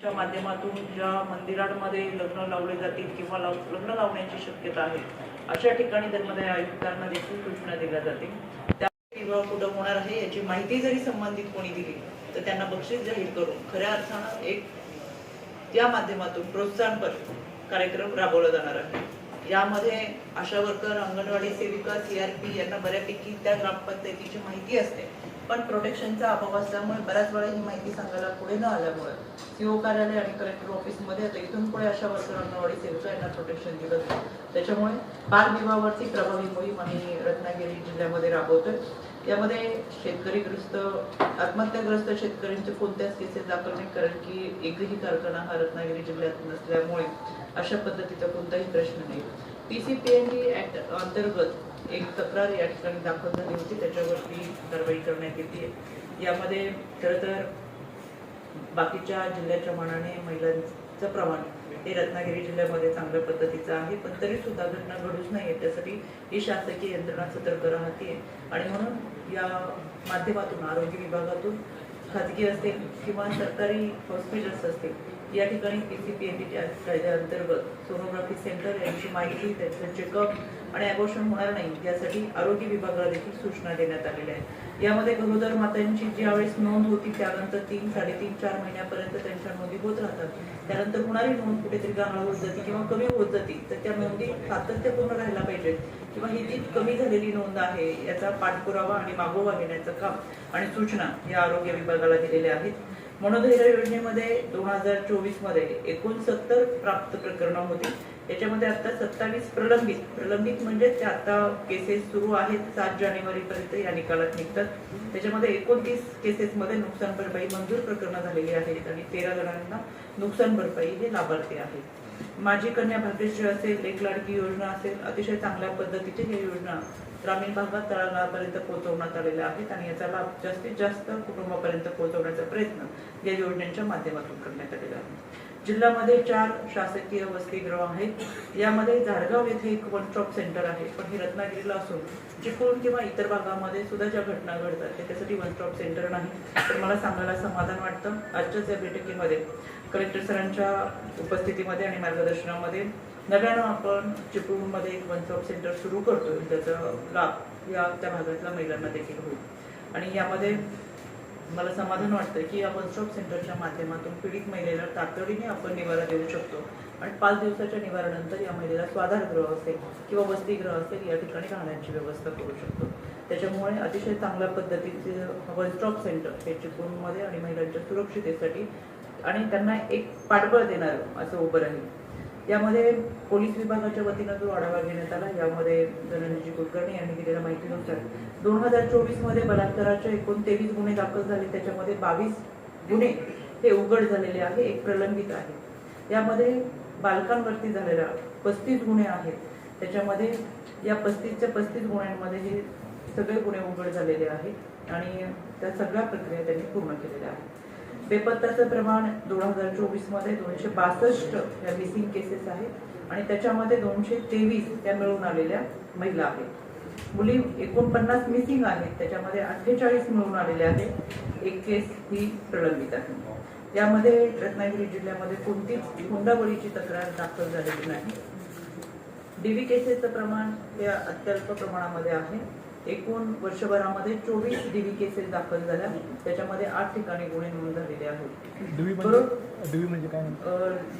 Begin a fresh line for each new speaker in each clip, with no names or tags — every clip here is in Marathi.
च्या माध्यमातून ज्या मंदिरांमध्ये लग्न लावले जातील किंवा लाव- लग्न लावण्याची शक्यता आहे अशा ठिकाणी धर्मदाय आयुक्तांना देखील सूचना दिल्या जातील. त्या विवाह कुठं होणार आहे याची माहिती जरी संबंधित कोणी दिली तर त्यांना बक्षीस जाहीर करून खऱ्या अर्थानं एक या माध्यमातून प्रोत्साहनपर कार्यक्रम राबवला जाणार आहे. यामध्ये आशा वर्कर अंगणवाडी सेविका सीआरपी यांना बऱ्यापैकी त्या ग्रामपंचायतीची माहिती असते. पण प्रोटेक्शनचा अभाव असल्यामुळे बऱ्याच वेळा ही माहिती सांगायला पुढे न आल्यामुळे सीओ कार्यालय आणि कलेक्टर ऑफिसमध्ये आता इथून पुढे अशा वर्कर अंगणवाडी सेविका यांना प्रोटेक्शन दिलं जातं त्याच्यामुळे बालविवाहावरती प्रभावी मोहीम आम्ही रत्नागिरी जिल्ह्यामध्ये राबवतोय. यामध्ये शेतकरीग्रस्त आत्महत्याग्रस्त शेतकऱ्यांचे कोणत्याच केसेस दाखल नाही कारण की एकही कारखाना हा रत्नागिरी जिल्ह्यात नसल्यामुळे अशा पद्धतीचा कोणताही प्रश्न नाही. P C P N D act अंतर्गत एक तक्रार या ठिकाणी दाखल झाली होती त्याच्यावरती कारवाई करण्यात येते. यामध्ये खरं तर बाकीच्या जिल्ह्याच्या मानाने महिलांचं प्रमाण हे रत्नागिरी जिल्ह्यामध्ये चांगल्या पद्धतीचं आहे पण तरी सुद्धा घटना घडूच नाही त्यासाठी ही शासकीय यंत्रणा सतर्क राहते. आणि म्हणून या माध्यमातून आरोग्य विभागातून खाजगी असतील किंवा सरकारी हॉस्पिटल्स असतील या ठिकाणी P C P N D कायद्याअंतर्गत सोनोग्राफी सेंटर यांची माहिती त्यांचं चेकअप आणि अबॉर्शन होणार नाही. यासाठी आरोग्य विभागाला देखील सूचना देण्यात आलेल्या आहेत. यामध्ये गरोदर मातांची ज्यावेळेस नोंद होती त्यानंतर तीन साडेतीन चार महिन्यापर्यंत त्यांच्या नोंदी होत राहतात. त्यानंतर होणारी नोंद कुठेतरी गाळा होत जाते किंवा कमी होत जाते. तर त्या नोंदी सातत्यपूर्ण राहायला पाहिजेत. किंवा ही जी कमी झालेली नोंद आहे याचा पाठपुरावा आणि मागोवा घेण्याचं काम आणि सूचना या आरोग्य विभागाला दिलेल्या आहेत. मनोधैर्य योजनेमध्ये दोन हजार चोवीसमध्ये एकोणसत्तर प्राप्त प्रकरणं होती. याच्यामध्ये आता सत्तावीस प्रलंबित. प्रलंबित म्हणजे ते आता केसेस सुरू आहेत. सात जानेवारी पर्यंत या निकालात निघतात. त्याच्यामध्ये एकोणतीस केसेसमध्ये नुकसान भरपाई मंजूर प्रकरणं झालेली आहेत आणि तेरा जणांना नुकसान भरपाई हे लाभार्थी आहेत. माझी कन्या भाग्यश्री असेल एक लाडकी योजना असेल अतिशय चांगल्या पद्धतीचे हे योजना ग्रामीण भागात तळागाळापर्यंत पोहोचवण्यात आलेल्या आहेत आणि याचा लाभ जास्तीत जास्त कुटुंबापर्यंत पोहोचवण्याचा प्रयत्न या योजनेच्या माध्यमातून करण्यात आलेला आहे. जिल्ह्यामध्ये चार शासकीय वसतिगृह आहेत. यामध्ये झाडगाव येथे एक वन स्टॉप सेंटर आहे. पण हे रत्नागिरीला असून चिपळूण किंवा इतर भागामध्ये सुद्धा ज्या घटना घडतात त्याच्यासाठी वन स्टॉप सेंटर नाही. तर मला सांगायला समाधान वाटतं. आजच्याच या बैठकीमध्ये कलेक्टर सरांच्या उपस्थितीमध्ये आणि मार्गदर्शनामध्ये नव्यानं आपण चिपळूणमध्ये एक वन स्टॉप सेंटर सुरू करतोय. त्याचा लाभ या त्या भागातल्या महिलांना देखील होईल. आणि यामध्ये मला समाधान वाटतं की या वन स्टॉप सेंटरच्या माध्यमातून पीडित महिलेला तातडीने आपण निवारा देऊ शकतो. आणि पाच दिवसाच्या निवारानंतर या महिलेला स्वाधारगृह असेल किंवा वसतिगृह असेल या ठिकाणी राहण्याची व्यवस्था करू शकतो. त्याच्यामुळे अतिशय चांगल्या पद्धतीचे वन स्टॉप सेंटर हे चिपळूणमध्ये आणि महिलांच्या सुरक्षितेसाठी आणि त्यांना एक पाठबळ देणारं असं उभं राहील. यामध्ये पोलीस विभागाच्या वतीनं जो आढावा घेण्यात आला यामध्ये धनंजय कुलकर्णी यांनी दिलेल्या माहितीनुसार दोन हजार चोवीसमध्ये बलात्काराचे एकूण तेवीस गुन्हे दाखल झाले त्याच्यामध्ये बावीस गुन्हे हे उघड झालेले आहे एक प्रलंबित आहे. यामध्ये बालकांवरती झालेला पस्तीस गुन्हे आहेत. त्याच्यामध्ये या पस्तीसच्या पस्तीस गुन्ह्यांमध्ये हे सगळे गुन्हे उघड झालेले आहेत आणि त्या सगळ्या प्रक्रिया त्यांनी पूर्ण केलेल्या आहेत. बेपत्ताचं प्रमाण दोन हजार चोवीसमध्ये दोनशे बासष्ट या मिसिंग केसेस आहेत. आणि त्याच्यामध्ये दोनशे तेवीस त्या मिळून आलेल्या महिला आहेत. मुली एकोणपन्नास मिसिंग आहेत. त्याच्यामध्ये अठ्ठेचाळीस मिळून आलेल्या आहेत. एक केस ही प्रलंबित आहे. यामध्ये रत्नागिरी जिल्ह्यामध्ये कोणतीच हुंडाबळीची तक्रार दाखल झालेली नाही. डीव्ही केसेसचं प्रमाण हे अत्यल्प प्रमाणामध्ये आहे. एकूण वर्षभरामध्ये चोवीस डीव्ही केसेस दाखल झाल्या. त्याच्यामध्ये आठ ठिकाणी गुन्हे नोंद झालेले आहेत.
डुबी म्हणजे
बरोबर.
म्हणजे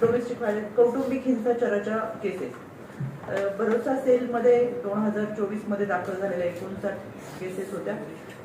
डोमेस्टिक व्हायलन्स कौटुंबिक हिंसाचाराच्या केसेस भरोसा सेलमध्ये दोन हजार चोवीसमध्ये दाखल झालेल्या एकोणसाठ केसेस होत्या.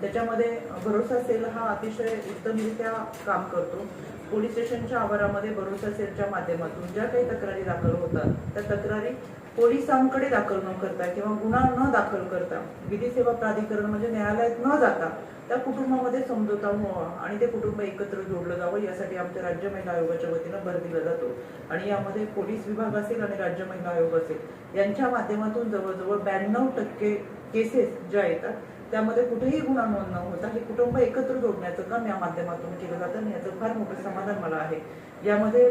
त्याच्यामध्ये भरोसा सेल हा अतिशय उत्तमरित्या काम करतो. पोलीस स्टेशनच्या आवारामध्ये भरोसा सेलच्या माध्यमातून ज्या काही तक्रारी दाखल होतात त्या तक्रारी पोलिसांकडे दाखल न करता किंवा गुन्हा न दाखल करता विधी सेवा प्राधिकरण म्हणजे न्यायालयात न जाता त्या कुटुंबामध्ये समजोता व्हावा आणि ते कुटुंब एकत्र जोडलं जावं यासाठी आमच्या राज्य महिला आयोगाच्या वतीनं भर दिला जातो. आणि यामध्ये पोलीस विभाग असेल आणि राज्य महिला आयोग असेल यांच्या माध्यमातून जवळजवळ ब्याण्णव टक्के केसेस ज्या येतात त्यामध्ये कुठेही गुन्हा नोंद न होता हे कुटुंब एकत्र जोडण्याचं काम या माध्यमातून केलं जातं आणि याचं फार मोठं समाधान मला आहे. यामध्ये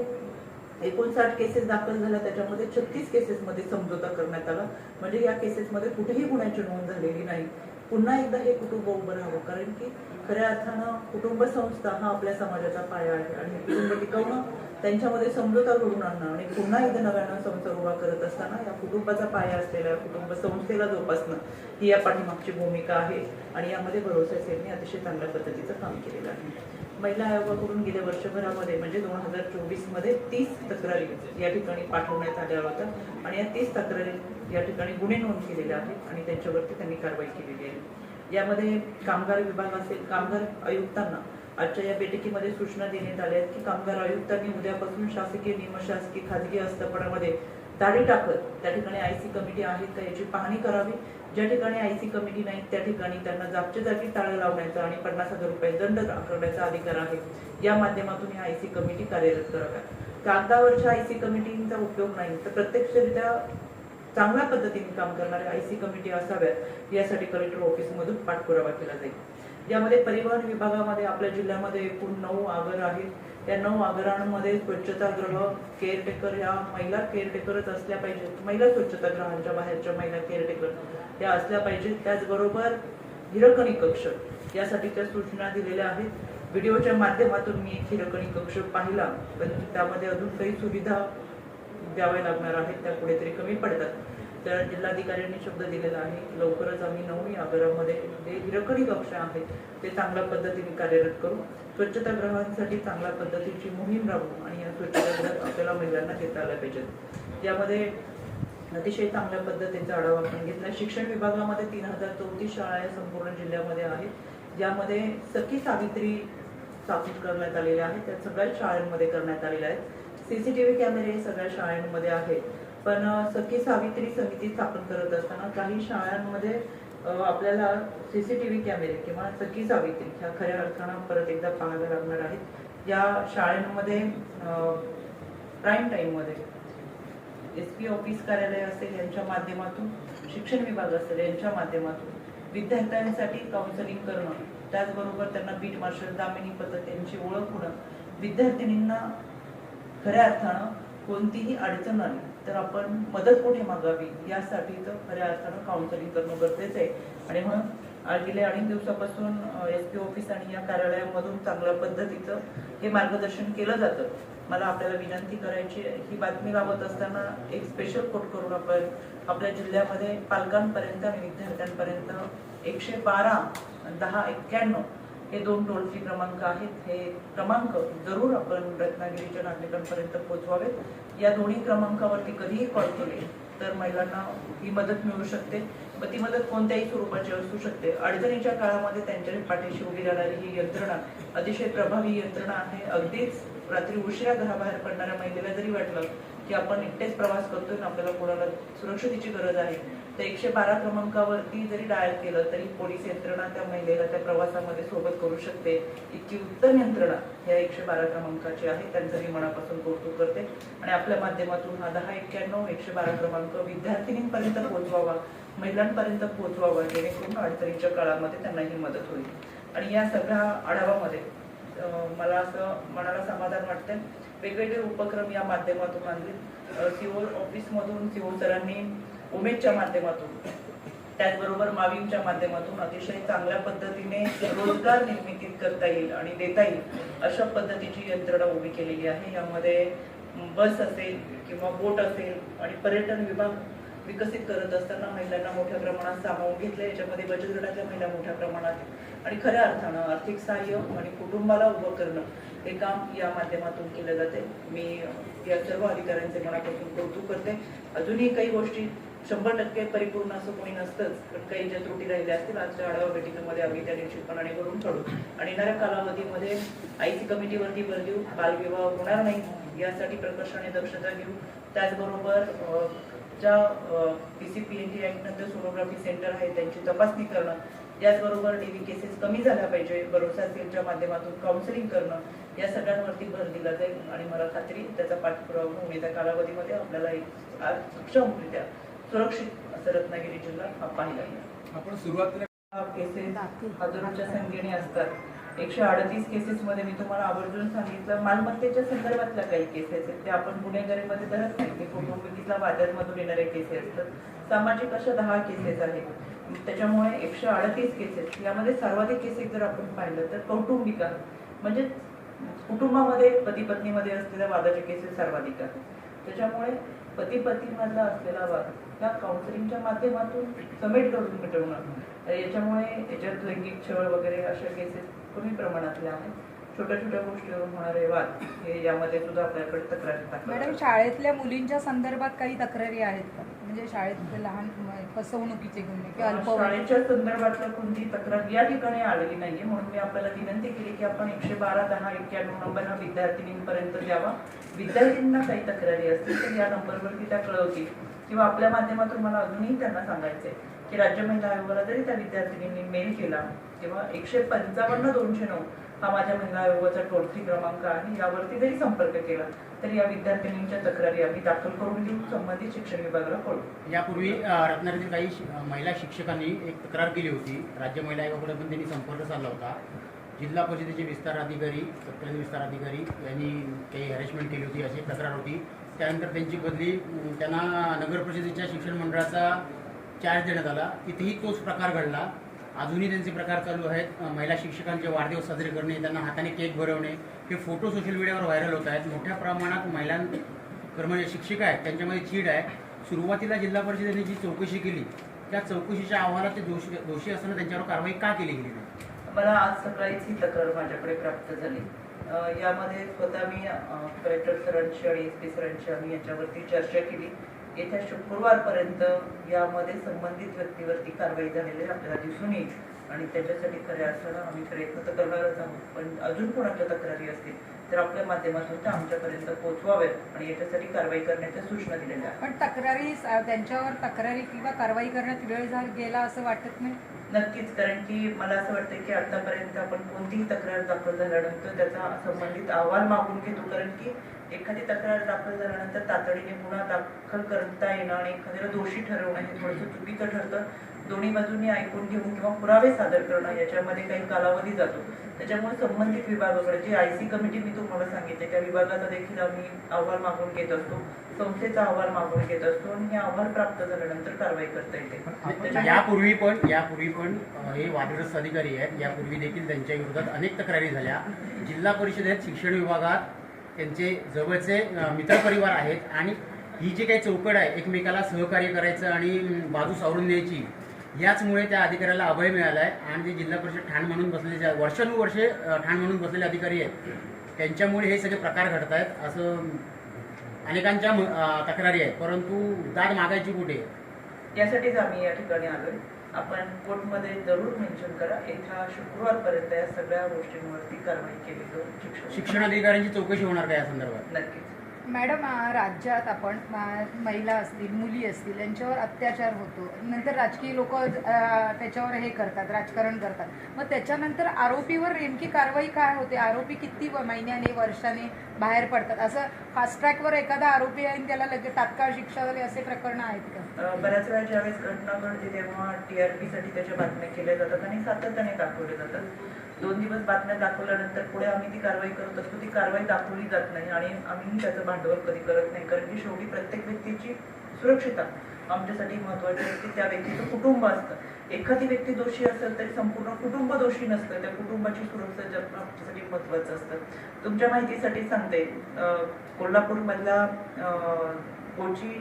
एकोणसाठ केसेस दाखल झाल्या त्याच्यामध्ये छत्तीस केसेसमध्ये समझोता करण्यात आला. म्हणजे या केसेसमध्ये कुठेही गुन्ह्याची नोंद झालेली नाही. पुन्हा एकदा हे कुटुंब उभं राहावं. कारण की खऱ्या अर्थानं कुटुंब संस्था हा आपल्या समाजाचा पाया आहे. आणि कुटुंब टिकवणं त्यांच्यामध्ये समझोता घडून आणणं आणि पुन्हा एकदा नव्यानं संसार उभा करत असताना या कुटुंबाचा पाया असलेल्या कुटुंब संस्थेला जोपासणं ही या पाठीमागची भूमिका आहे. आणि यामध्ये भरोसा सेनने अतिशय चांगल्या पद्धतीचं काम केलेलं आहे. महिला आयोगाकडून गेल्या वर्षभरामध्ये म्हणजे दोन हजार चोवीसमध्ये तीस तक्रारी या ठिकाणी पाठवण्यात आल्या होत्या. आणि या तीस तक्रारी या ठिकाणी गुन्हे नोंद केलेले आहेत आणि त्यांच्यावरती त्यांनी कारवाई केलेली आहे. यामध्ये कामगार विभाग असेल कामगार आयुक्तांना आजच्या या बैठकीमध्ये सूचना देण्यात आल्या आहेत की कामगार आयुक्तांनी उद्यापासून शासकीय निमशासकीय खाजगी आस्थापनामध्ये दाढी टाकत त्या ठिकाणी आयसी कमिटी आहेत का याची पाहणी करावी. ज्या ठिकाणी आयसी कमिटी नाही त्या ठिकाणी त्यांना जागच्या जागी ताळं लावण्याचा आणि पन्नास हजार रुपये दंड आकारण्याचा अधिकार आहे. या माध्यमातून ही आयसी कमिटी कार्यरत कराव्या कागदावरच्या आयसी कमिटींचा उपयोग नाही तर प्रत्यक्षरित्या चांगल्या पद्धतीने काम करणाऱ्या आयसी कमिटी असाव्यात यासाठी कलेक्टर ऑफिसमधून पाठपुरावा केला जाईल. यामध्ये परिवहन विभागामध्ये आपल्या जिल्ह्यामध्ये एकूण नऊ आगर आहेत. त्या नऊ आगरांमध्ये स्वच्छतागृह केअरटेकर या महिला केअरटेकरच असल्या पाहिजेत. महिला स्वच्छतागृहांच्या बाहेरच्या महिला केअरटेकर या असल्या पाहिजेत. त्याचबरोबर हिरकणी कक्ष यासाठी त्या सूचना दिलेल्या आहेत. व्हिडिओच्या माध्यमातून मी एक हिरकणी कक्ष पाहिला पण त्यामध्ये अजून काही सुविधा द्याव्या लागणार आहेत त्या कुठेतरी कमी पडतात. तर जिल्हाधिकाऱ्यांनी शब्द दिलेला आहे लवकरच आम्ही नऊ आगारामध्ये जे हिरकणी कक्ष आहेत ते चांगल्या पद्धतीने कार्यरत करू. स्वच्छतागृहांसाठी चांगल्या पद्धतीची मोहीम राबवू आणि या स्वच्छतागृहात आपल्याला महिलांना घेता आल्या पाहिजेत. यामध्ये अतिशय चांगल्या पद्धतीचा आढावा आपण घेतला. शिक्षण विभागामध्ये तीन हजार चौतीस शाळा या संपूर्ण जिल्ह्यामध्ये आहेत. ज्यामध्ये सखी सावित्री स्थापित करण्यात आलेल्या आहेत. त्या सगळ्या शाळांमध्ये करण्यात आलेल्या आहेत. सीसीटीव्ही कॅमेरे सगळ्या शाळांमध्ये आहेत. पण सखी सावित्री समिती स्थापन करत असताना काही शाळांमध्ये अ, आपल्याला सीसीटीव्ही कॅमेरे किंवा सखी सावित्री ह्या खऱ्या अर्थानं परत एकदा पाहाव्या लागणार आहेत. या शाळांमध्ये प्राईम टाईममध्ये एस पी ऑफिस कार्यालय असेल यांच्या माध्यमातून शिक्षण विभाग असेल यांच्या माध्यमातून विद्यार्थ्यांसाठी काउन्सिलिंग करणं त्याचबरोबर त्यांना बीट मार्शल दामिनी पद्धत यांची ओळख होणं विद्यार्थिनींना खऱ्या अर्थानं कोणतीही अडचण आली तर आपण मदत कुठे मागावी? यासाठी तर खऱ्या अर्थानं काउन्सिलिंग करणं गरजेचं आहे. आणि म्हणून आज गेल्या अनेक दिवसापासून एस पी ऑफिस आणि या कार्यालयामधून चांगल्या पद्धतीचं हे मार्गदर्शन केलं जातं. मला आपल्याला विनंती करायची ही बातमी लावत असताना एक स्पेशल कोट करून आपण आपल्या जिल्ह्यामध्ये पालकांपर्यंत आणि विद्यार्थ्यांपर्यंत एकशे बारा दहा एक्क्याण्णव हे दोन टोल फ्री क्रमांक आहेत. हे क्रमांक जरूर आपण रत्नागिरीच्या नागरिकांपर्यंत पोहोचवावेत. या दोन्ही क्रमांकावरती कधीही कॉल केले तर महिलांना ही मदत मिळू शकते. मग ती मदत कोणत्याही स्वरूपाची असू शकते. अडचणीच्या काळामध्ये त्यांच्या पाठीशी उभी राहणारी ही यंत्रणा अतिशय प्रभावी यंत्रणा आहे. अगदीच रात्री उशिरा घराबाहेर पडणाऱ्या महिलेला जरी वाटलं की आपण एकटेच प्रवास करतोय आणि आपल्याला कोणाला सुरक्षतेची गरज आहे तर एकशे बारा क्रमांकावरती जरी डायल केलं तरी पोलीस यंत्रणा त्या महिलेला त्या प्रवासामध्ये सोबत करू शकते. इतकी उत्तम यंत्रणा ह्या एकशे बारा क्रमांकाची आहे. त्यांचं मी मनापासून कौतुक करते. आणि आपल्या माध्यमातून हा दहा एक्क्याण्णव एकशे बारा क्रमांक विद्यार्थिनींपर्यंत पोहोचवावा महिलांपर्यंत पोहोचवावा जेणेकरून अडचणीच्या काळामध्ये त्यांना ही मदत होईल. आणि या सगळ्या आढावामध्ये मला असं मनाला समाधान वाटतं वेगवेगळे उपक्रम या माध्यमातून आणले सीओ ऑफिसमधून सीओ सरांनी उमेदच्या माध्यमातून त्याचबरोबर माविमच्या माध्यमातून अतिशय चांगल्या पद्धतीने रोजगार निर्मिती करता येईल आणि देता येईल अशा पद्धतीची यंत्रणा उभी केलेली आहे. यामध्ये बस असेल किंवा बोट असेल आणि पर्यटन विभाग विकसित करत असताना महिलांना मोठ्या प्रमाणात सामावून घेतलं याच्यामध्ये बचत गटाच्या महिला मोठ्या प्रमाणात आणि खऱ्या अर्थानं आर्थिक सहाय्य आणि कुटुंबाला उभं करणं हे काम या माध्यमातून केलं जाते. मी या सर्व अधिकाऱ्यांचे मनापासून कौतुक करते. अजूनही काही गोष्टी शंभर टक्के परिपूर्ण असं कोणी नसतंच पण काही ज्या त्रुटी राहिल्या असतील आजच्या आढावा बैठकीमध्ये आम्ही त्या निश्चितपणाने करून काढू आणि येणाऱ्या कालावधीमध्ये आईसी कमिटीवरती भर देऊ बालविवाह होणार नाही यासाठी प्रकर्षाने दक्षता घेऊ. त्याचबरोबर ज्या P C P N D ॲक्टनंतर sonography centre आहे त्यांची तपासणी करणं याचबरोबर डी व्ही केसेस कमी झाल्या पाहिजे भरोसा सेलच्या माध्यमातून काउन्सिलिंग करणं या सगळ्यांवरती भर दिला जाईल. आणि मला खात्री त्याचा पाठपुरावा होऊन येत्या कालावधीमध्ये आपल्याला एक सक्षमरित्या सुरक्षित असं रत्नागिरी जिल्हा हा पाहिला
आपण सुरुवातीला
केसेस हजारोच्या संख्येने असतात. एकशे अडतीस केसेस मध्ये मी तुम्हाला आवर्जून सांगितलं. मालमत्तेच्या संदर्भातल्या काही केसेस आहेत. ते आपण गुन्हेगारीमध्ये धरत नाही. ते कौटुंबिकीतल्या वाद्यांमधून येणारे केसेस असतात. सामाजिक अशा दहा केसेस आहेत. त्याच्यामुळे एकशे अडतीस केसेस यामध्ये सर्वाधिक केसेस जर आपण पाहिलं तर कौटुंबिक आहेत. म्हणजे कुटुंबामध्ये पती पत्नीमध्ये असलेल्या वादाचे केसेस सर्वाधिक आहेत. त्याच्यामुळे पती पत्नीमधला असलेला वाद ह्या काउन्सिलिंगच्या माध्यमातून समेट करून मिटवणं याच्यामुळे याच्यात लैंगिक छळ वगैरे अशा केसेस कमी प्रमाणातल्या आहेत. छोट्या छोट्या गोष्टीवरून होणारे वाद हे यामध्ये सुद्धा आपल्याकडे तक्रारी
मॅडम. शाळेतल्या मुलींच्या संदर्भात काही तक्रारी आहेत का? म्हणजे शाळेत लहान फसवणुकीचे गुन्हे किंवा अल्पवयीन
शाळेच्या संदर्भातलं कोणती तक्रार या ठिकाणी आलेली नाहीये. म्हणून मी आपल्याला विनंती केली की आपण एकशे बारा दहा एक्क्याण्णव नंबर हा विद्यार्थिनींपर्यंत द्यावा विद्यार्थ्यांना काही तक्रारी असतील तर या नंबरवरती त्या कळवतील. किंवा आपल्या माध्यमातून मला अजूनही त्यांना सांगायचंय की राज्य महिला आयोगाला जरी त्या विद्यार्थिनींनी मेल केला किंवा एकशे पंचावन्न दोनशे नऊ हा माझ्या महिला आयोगाचा टोल फ्री क्रमांक आहे. यावरती जरी संपर्क केला तर या विद्यार्थिनींच्या तक्रारी आम्ही दाखल करून घेऊन संबंधित शिक्षण विभागाला कळू
यापूर्वी रत्नागिरीतील काही महिला शिक्षकांनी एक तक्रार केली होती. राज्य महिला आयोगाकडे पण त्यांनी संपर्क साधला होता. जिल्हा परिषदेचे विस्तार अधिकारी सत्याने विस्तार अधिकारी यांनी काही हॅरेसमेंट केली होती अशी तक्रार होती. त्यानंतर त्यांची बदली त्यांना नगर परिषदेच्या शिक्षण मंडळाचा चार्ज देण्यात आला. तिथेही तोच प्रकार घडला. अजूनही त्यांचे प्रकार चालू आहेत. महिला शिक्षकांचे वाढदिवस साजरे करणे त्यांना हाताने केक भरवणे हे फोटो सोशल मीडियावर व्हायरल होत आहेत. मोठ्या प्रमाणात महिलां कर्मचारी शिक्षिका आहेत. त्यांच्यामध्ये चीड आहे. सुरुवातीला जिल्हा परिषदेने जी चौकशी केली त्या चौकशीच्या अहवालात ते दोषी दोषी असताना त्यांच्यावर कारवाई का केली गेली नाही?
मला आज सकाळीच ही तक्रार माझ्याकडे प्राप्त झाली. यामध्ये स्वतः मी कलेक्टर सरांशी आणि एस पी सरांशी आम्ही याच्यावरती चर्चा केली. येत्या शुक्रवारपर्यंत यामध्ये संबंधित व्यक्तीवरती कारवाई झालेली आपल्याला दिसून येईल. आणि त्याच्यासाठी खऱ्या अर्थानं आम्ही प्रयत्न तर करणारच आहोत. पण अजून कोणाच्या तक्रारी असतील तर आपल्या माध्यमातून त्या आमच्यापर्यंत पोहोचवाव्यात आणि याच्यासाठी कारवाई करण्याच्या सूचना दिलेल्या
पण तक्रारी त्यांच्यावर तक्रारी किंवा कारवाई करण्यात वेळ गेला असं वाटत नाही?
नक्कीच कारण की मला असं वाटतं की आतापर्यंत आपण कोणतीही तक्रार दाखल झाल्यानंतर त्याचा संबंधित अहवाल मागून घेतो. कारण की एखादी तक्रार दाखल झाल्यानंतर तातडीने गुन्हा दाखल करता येणं आणि एखाद्याला दोषी ठरवणं हे थोडंसं चुकीचं ठरतं. दोन्ही बाजूंनी ऐकून घेऊन किंवा पुरावे सादर करणं याच्यामध्ये काही कालावधी जातो. त्याच्यामुळे संबंधित विभागाकडे जे आय सी कमिटी मी तुम्हाला सांगितले त्या विभागाचा देखील आम्ही अहवाल मागून घेत असतो. संस्थेचा अहवाल मागून घेत असतो आणि हे अहवाल प्राप्त झाल्यानंतर कारवाई करता येते.
यापूर्वी पण यापूर्वी पण हे वादग्रस्त अधिकारी आहेत. यापूर्वी देखील त्यांच्या विरोधात अनेक तक्रारी झाल्या. जिल्हा परिषदेत शिक्षण विभागात त्यांचे जवळचे मित्र मित्रपरिवार आहेत आणि ही जी काही चौकड आहे एकमेकाला सहकार्य करायचं आणि बाजू सावरून द्यायची याचमुळे त्या अधिकाऱ्याला अभय मिळाला आहे आणि जे जिल्हा परिषद ठाण म्हणून बसलेले जे वर्षानुवर्षे ठाण म्हणून बसलेले अधिकारी आहेत त्यांच्यामुळे हे सगळे प्रकार घडत आहेत असं अनेकांच्या तक्रारी आहेत. परंतु दाद मागायची कुठे?
यासाठीच आम्ही या ठिकाणी आलो आपण कोर्टमध्ये जरूर मेन्शन करा. येत्या शुक्रवारपर्यंत या सगळ्या गोष्टींवरती कारवाई केली शिक्षण
शिक्षण अधिकाऱ्यांची चौकशी होणार का या संदर्भात?
नक्कीच.
मॅडम राज्यात आपण महिला असतील मुली असतील यांच्यावर अत्याचार होतो. नंतर राजकीय लोक त्याच्यावर हे करतात राजकारण करतात. मग त्याच्यानंतर आरोपीवर नेमकी कारवाई काय होते? आरोपी किती महिन्याने वर्षाने बाहेर पडतात? असं फास्ट ट्रॅकवर एखादा आरोपी आहे त्याला लगेच तात्काळ शिक्षा झाली असे प्रकरण आहेत का?
बऱ्याच वेळा ज्यावेळेस घटना घडते तेव्हा टीआरपी साठी त्याच्या बातम्या केल्या जातात आणि सातत्याने दाखवले जातात. दोन दिवस बातम्या दाखवल्यानंतर पुढे आम्ही ती कारवाई करत असतो. ती कारवाई दाखवली जात नाही आणि आम्ही त्याचं भांडवल कधी करत नाही. कारण की शेवटी प्रत्येक व्यक्तीची सुरक्षितता आमच्यासाठी महत्वाची आहे की त्या व्यक्तीचं कुटुंब असतं. एखादी व्यक्ती दोषी असेल तरी संपूर्ण कुटुंब दोषी नसतं. त्या कुटुंबाची सुरक्षा जपणं आमच्यासाठी महत्वाचं असतं. तुमच्या माहितीसाठी सांगते. कोल्हापूरमधला कोल्हापूरमधल्या कोची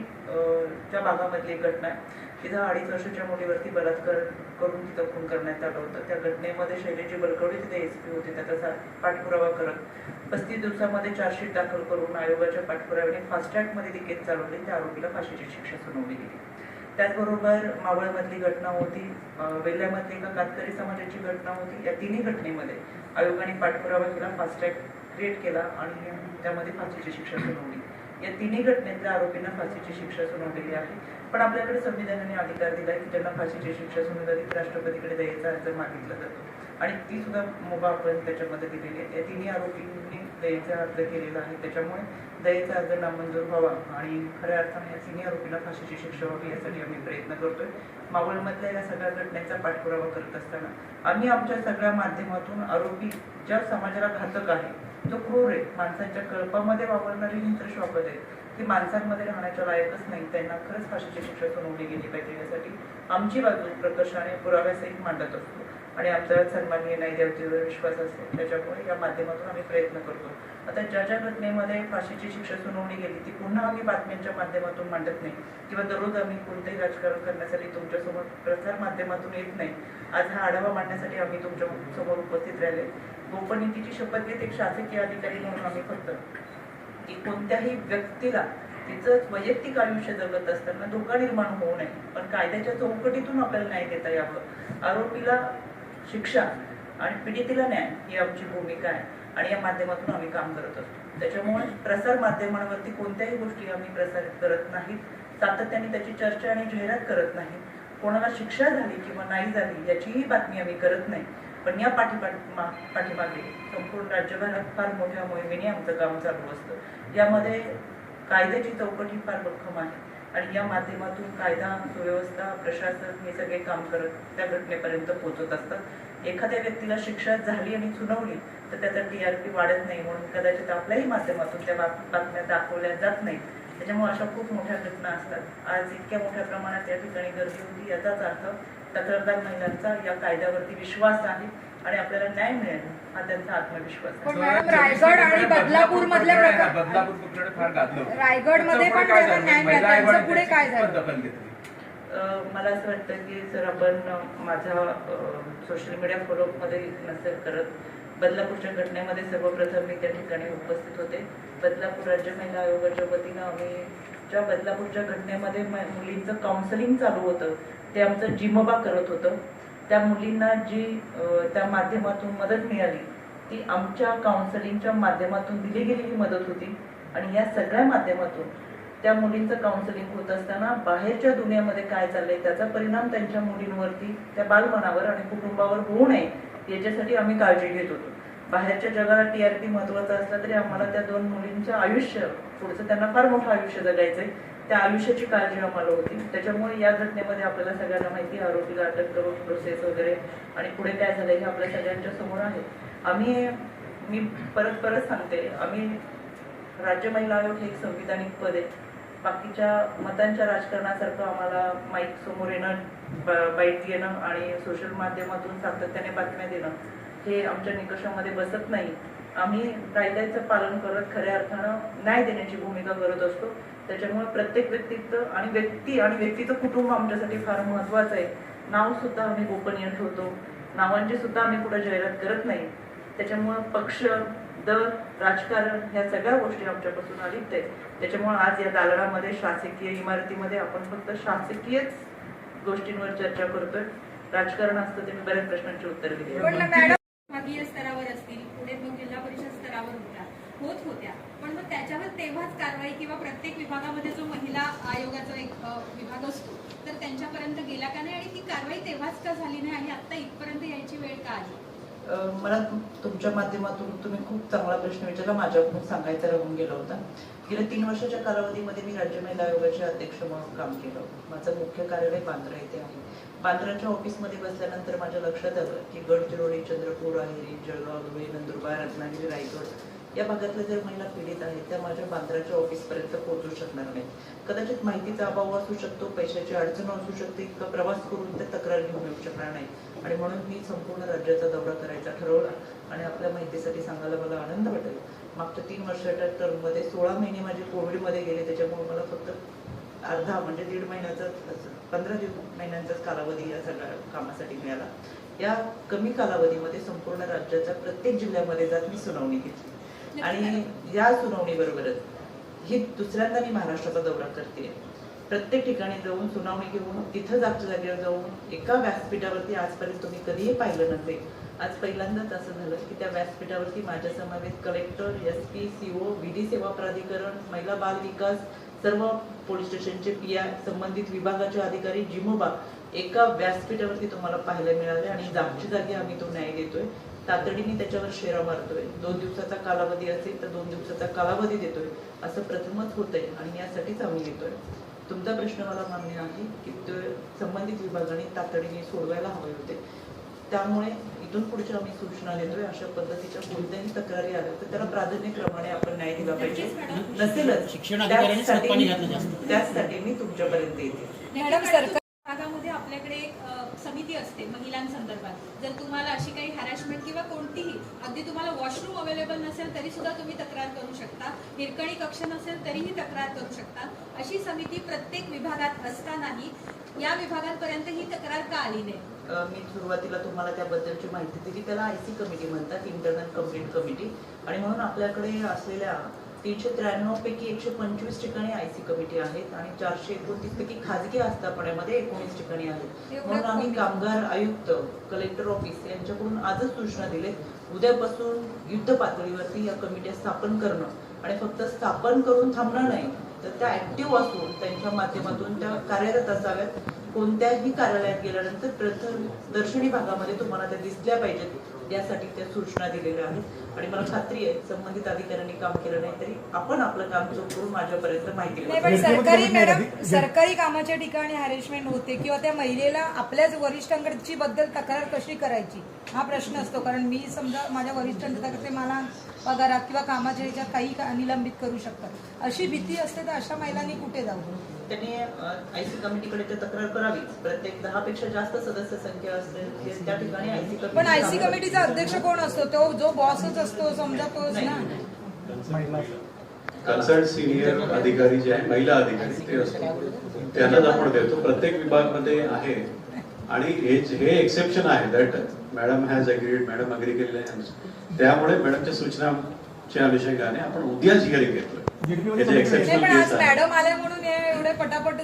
च्या भागामधली एक घटना आहे. तिथं अडीच वर्षाच्या मुलीवरती बलात्कार करून तिथं खून करण्यात आलं होतं. त्या घटनेमध्ये शैलेजी बलकवडे तिथे एस पी होते. त्याचा पाठपुरावा करत पस्तीस दिवसामध्ये चार्जशीट दाखल करून आयोगाच्या पाठपुराव्याने फास्टमध्ये ती केस चालवली. त्या आरोपीला फाशीची शिक्षा सुनावली गेली. त्याचबरोबर मावळमधली घटना होती. वेल्ल्यामधली एका कातकरी समाजाची घटना होती. या तिन्ही घटनेमध्ये आयोगाने पाठपुरावा केला फास्ट ट्रॅक क्रिएट केला आणि त्यामध्ये फाशीची शिक्षा सुनावली. या तिन्ही घटनेतल्या आरोपींना फाशीची शिक्षा सुनावलेली आहे. पण आपल्याकडे संविधानाने अधिकार दिला की त्यांना फाशीची शिक्षा सुनावली राष्ट्रपतीकडे द्यायचा अर्ज मागितला जातो. आणि ती सुद्धा मुभा आपण त्याच्यामध्ये दिलेली आहे. या तिन्ही आरोपींनी दयेचा अर्ज केलेला आहे. त्याच्यामुळे दयेचा अर्ज नामंजूर व्हावा आणि खऱ्या अर्थाने या तिन्ही आरोपींना फाशीची शिक्षा व्हावी यासाठी आम्ही प्रयत्न करतोय. मावळमधल्या या सगळ्या घटनेचा पाठपुरावा करत असताना आम्ही आमच्या सगळ्या माध्यमातून आरोपी ज्या समाजाला घातक आहे जो क्रूर आहे माणसांच्या कल्पामध्ये वावरणारी हिंद्र श्वापद आहेत ती माणसांमध्ये राहण्याच्या लायकच नाही. त्यांना खरंच फाशीची शिक्षा सुनावली गेली पाहिजे. यासाठी आमची बाजू प्रकर्षाने पुराव्यासहित मांडत असतो. आणि आमचा सन्माननीय न्यायदेवतेवर विश्वास असतो. त्याच्यामुळे या माध्यमातून आम्ही प्रयत्न करतो. आता ज्या ज्या घटनेमध्ये फाशीची शिक्षा सुनावली गेली ती पुन्हा आम्ही बातम्यांच्या माध्यमातून मांडत नाही. किंवा दररोज आम्ही कोणतेही राजकारण करण्यासाठी तुमच्यासमोर प्रसार माध्यमातून येत नाही. आज हा आढावा मांडण्यासाठी आम्ही तुमच्यासमोर उपस्थित राहिले. गोपनीतीची शपथ घेत एक शासकीय अधिकारी म्हणून आम्ही फक्त. की कोणत्याही व्यक्तीला तिचं वैयक्तिक आयुष्य जगत असताना धोका निर्माण होऊ नये. पण कायद्याच्या चौकटीतून आपल्याला न्याय देता यावं. आरोपीला शिक्षा आणि पीडितीला न्याय ही आमची भूमिका आहे आणि या माध्यमातून आम्ही काम करत असतो. त्याच्यामुळे प्रसार माध्यमांवरती कोणत्याही गोष्टी आम्ही प्रसारित करत नाहीत. सातत्याने त्याची चर्चा आणि जाहिरात करत नाही कोणाला शिक्षा झाली किंवा नाही झाली याचीही बातमी आम्ही करत नाही. पण या पाठीपाठीमा पाठीमागे संपूर्ण राज्यभरात फार मोठ्या मोहिमेने आमचं काम चालू असतं. यामध्ये कायद्याची चौकट ही फार भक्कम आहे आणि या माध्यमातून कायदा सुव्यवस्था प्रशासन हे सगळे काम करत त्या घटनेपर्यंत पोहोचत असतात. एखाद्या व्यक्तीला शिक्षा झाली आणि सुनावली तर त्याचा टी आर पी वाढत नाही म्हणून कदाचित आपल्याही माध्यमातून त्या बात- बातम्या दाखवल्या जात नाहीत. त्याच्यामुळे अशा खूप मोठ्या घटना असतात. आज इतक्या मोठ्या प्रमाणात या ठिकाणी गर्दी होती याचाच अर्थ तक्रारदार महिलांचा या कायद्यावरती विश्वास आहे आणि आपल्याला न्याय मिळेल हा त्यांचा आत्मविश्वास
रायगड आणि बदलापूर मधल्या प्रकार
बदलापूर प्रकरण फार गाजलं होतं.
रायगडमध्ये पण? न्याय मिळाला. पुढे काय झालं?
मला असं वाटतं की जर आपण माझ्या सोशल मीडिया फॉलोअपमध्ये नसेल करत बदलापूरच्या घटनेमध्ये सर्वप्रथम मी त्या ठिकाणी उपस्थित होते बदलापूर राज्य महिला आयोगाच्या वतीनं आम्ही ज्या बदलापूरच्या घटनेमध्ये मुलींचं काउन्सिलिंग चालू होतं ते आमचं जिमबा करत होतं. त्या मुलींना जी त्या माध्यमातून मदत मिळाली ती आमच्या काउन्सिलिंगच्या माध्यमातून दिली गेलेली मदत होती. आणि या सगळ्या माध्यमातून त्या मुलींचं काउन्सिलिंग होत असताना बाहेरच्या दुनियामध्ये काय चाललंय त्याचा परिणाम त्यांच्या मुलींवरती त्या बालमनावर आणि कुटुंबावर होऊ नये याच्यासाठी आम्ही काळजी घेत होतो. बाहेरच्या जगाला टी आर पी महत्त्वाचा असला तरी आम्हाला त्या दोन मुलींचं आयुष्य पुढचं त्यांना फार मोठं आयुष्य जगायचंय. त्या आयुष्याची काळजी आम्हाला होती. त्याच्यामुळे या घटनेमध्ये आपल्याला सगळ्यांना माहिती आहे, आरोपीला अटक करून प्रोसेस वगैरे आणि पुढे काय झालंय हे आपल्या सगळ्यांच्या समोर आहे. आम्ही मी परत परत सांगते आम्ही राज्य महिला आयोग हे एक संविधानिक पद आहे. बाकीच्या मतांच्या राजकारणासारखं आम्हाला माईक समोर येणं बाईक बाईट येणं आणि सोशल माध्यमातून सातत्याने बातम्या देणं हे आमच्या निकषामध्ये बसत नाही. आम्ही कायद्याचं पालन करत खऱ्या अर्थानं न्याय देण्याची भूमिका करत असतो. त्याच्यामुळे प्रत्येक व्यक्तीचं आणि व्यक्ती आणि व्यक्तीचं कुटुंब आमच्यासाठी फार महत्वाचं आहे. नाव सुद्धा आम्ही गोपनीय ठेवतो. नावांची सुद्धा आम्ही कुठे जाहिरात करत नाही. त्याच्यामुळं पक्ष दर राजकारण ह्या सगळ्या गोष्टी आमच्यापासून अलिप्त आहेत. त्याच्यामुळे आज या दालनामध्ये शासकीय इमारतीमध्ये आपण फक्त शासकीयच गोष्टींवर चर्चा करतोय. राजकारण असतं ते मी बऱ्याच प्रश्नांची उत्तर दिली.
जिल्हा परिषद स्तरावर होत्या. होत होत्या. पण मग त्याच्यावर तेव्हाच कारवाई किंवा प्रत्येक विभागामध्ये जो महिला आयोगाचा एक विभाग असतो तर त्यांच्यापर्यंत गेला का नाही आणि ती कारवाई तेव्हाच का झाली नाही आणि आता इथपर्यंत यायची वेळ का आली?
मला तुमच्या माध्यमातून तुम्ही खूप चांगला प्रश्न विचारला. माझ्याकडून सांगायचा राहून गेला होता. गेल्या तीन वर्षाच्या कालावधीमध्ये मी राज्य महिला आयोगाचे अध्यक्ष म्हणून काम केलं माझं मुख्य कार्यालय बांद्रा येथे आहे. बांद्राच्या ऑफिसमध्ये बसल्यानंतर माझ्या लक्षात आलं की गडचिरोली चंद्रपूर अहेरी जळगाव धुळे नंदुरबार रत्नागिरी रायगड या भागातल्या ज्या महिला पीडित आहेत त्या माझ्या बांद्राच्या ऑफिसपर्यंत पोहोचू शकणार नाहीत. कदाचित माहितीचा अभाव असू शकतो पैशाची अडचण असू शकते इतका प्रवास करून ते तक्रार घेऊन येऊ शकणार नाही आणि म्हणून मी संपूर्ण राज्याचा दौरा करायचा ठरवला आणि आपल्या माहितीसाठी सांगायला मला आनंद वाटेल. मागच्या तीन वर्षाच्या टर्ममध्ये सोळा महिने माझे कोविडमध्ये गेले त्याच्यामुळे मला फक्त अर्धा म्हणजे दीड महिन्याचा पंधरा दिव महिन्यांचाच कालावधी या सगळ्या कामासाठी मिळाला. या कमी कालावधीमध्ये संपूर्ण राज्याच्या प्रत्येक जिल्ह्यामध्ये जात मी सुनावणी घेतली. आणि या सुनावणी बरोबरच ही दुसऱ्यांदा मी महाराष्ट्राचा दौरा करते. प्रत्येक ठिकाणी जाऊन सुनावणी घेऊन तिथं जागच्या जागेवर जाऊन एका व्यासपीठावरती आजपर्यंत तुम्ही कधीही पाहिलं नसेल आज पहिल्यांदाच असं झालं की त्या व्यासपीठावरती माझ्या समवेत कलेक्टर एस पी सीओ विधी सेवा प्राधिकरण महिला बाल विकास सर्व पोलीस स्टेशनचे पी आय संबंधित विभागाचे अधिकारी जिमोबा एका व्यासपीठावरती तुम्हाला पाहायला मिळाले आणि जागची जागी आम्ही तो न्याय देतोय. तातडीने त्याच्यावर शेरा मारतोय. दोन दिवसाचा कालावधी असेल तर दोन दिवसाचा कालावधी देतोय. असं प्रथमच होतंय आणि यासाठीच आम्ही येतोय. तुमचा प्रश्न मला मान्य आहे की संबंधित विभागाने तातडीने सोडवायला हवे होते. त्यामुळे इथून पुढच्या आम्ही सूचना देतोय अशा पद्धतीच्या कोणत्याही तक्रारी आल्या तर त्याला प्राधान्यक्रमाने आपण न्याय दिला पाहिजे. नसेलच. त्याचसाठी मी तुमच्यापर्यंत येते.
मॅडम सरकार
भागामध्ये आपल्याकडे एक, समिती असते महिलांसंदर्भात. जर तुम्हाला अशी काही हॅरॅसमेंट किंवा कोणतीही अगदी तुम्हाला वॉशरूम अवेलेबल नसेल तरी सुद्धा तुम्ही तक्रार करू शकता. हिरकणी कक्ष नसेल तरीही तक्रार करू शकता. अशी समिती प्रत्येक विभागात असतानाही या विभागांपर्यंत ही तक्रार का आली नाही?
मी सुरुवातीला तुम्हाला त्याबद्दलची माहिती दिली. त्याला आय सी कमिटी म्हणतात इंटरनल कंप्लेंट कमिटी आणि म्हणून आपल्याकडे असलेल्या तीनशे त्र्याण्णव पैकी एकशे पंचवीस ठिकाणी आय सी कमिटी आहेत आणि चारशे एकोणतीस पैकी खाजगी आस्थापनेमध्ये एकोणीस ठिकाणी आहेत. म्हणून आम्ही
कमी.
कामगार आयुक्त कलेक्टर ऑफिस यांच्याकडून आजच सूचना दिलेत. उद्यापासून युद्ध पातळीवरती या कमिट्या स्थापन करणं. आणि फक्त स्थापन करून थांबणं नाही तर त्या ऍक्टिव्ह असून त्यांच्या माध्यमातून त्या कार्यरत असाव्यात. कोणत्याही कार्यालयात गेल्यानंतर प्रथम दर्शनी भागामध्ये तुम्हाला त्या दिसल्या पाहिजेत. यासाठी त्या सूचना दिलेल्या आहेत. आणि मला खात्री आहे संबंधित अधिकाऱ्यांनी काम केलं नाही तरी आपण आपलं काम चुकवून माझ्यापर्यंत माहिती
सरकारी मॅडम सरकारी कामाच्या ठिकाणी हॅरेसमेंट होते किंवा त्या महिलेला आपल्याच वरिष्ठांकडची बद्दल तक्रार कशी करायची? हा प्रश्न असतो. कारण मी समजा माझ्या वरिष्ठांच्या तक्रार मला पगारात किंवा कामाच्या ह्याच्यात काही का- निलंबित करू शकतात. अशी भीती असते तर अशा महिलांनी कुठे जाऊ
त्यांनी आयसी कमिटीकडे ते तक्रार करावी. प्रत्येक दहा पेक्षा जास्त सदस्य संख्या असेल ते- त्या ठिकाणी आयसी कमिटी
पण आयसी कमिटीचा अध्यक्ष कोण असतो? तो जो बॉसच असतो समजा तोच ना.
कन्सर्ट सिनियर अधिकारी जे आहे महिला अधिकारी ते असतो. त्यांनाच आपण देतो. प्रत्येक विभागमध्ये आहे. आणि हे हे एक्सेप्शन आहे that madam has agreed madam agree केलेले आहे. त्यामुळे मॅडमच्या सूचनाच्या अनुषंगाने आपण उद्याच हिअरिंग घेतोय.
मॅडम आल्या म्हणून हे एवढे पटापट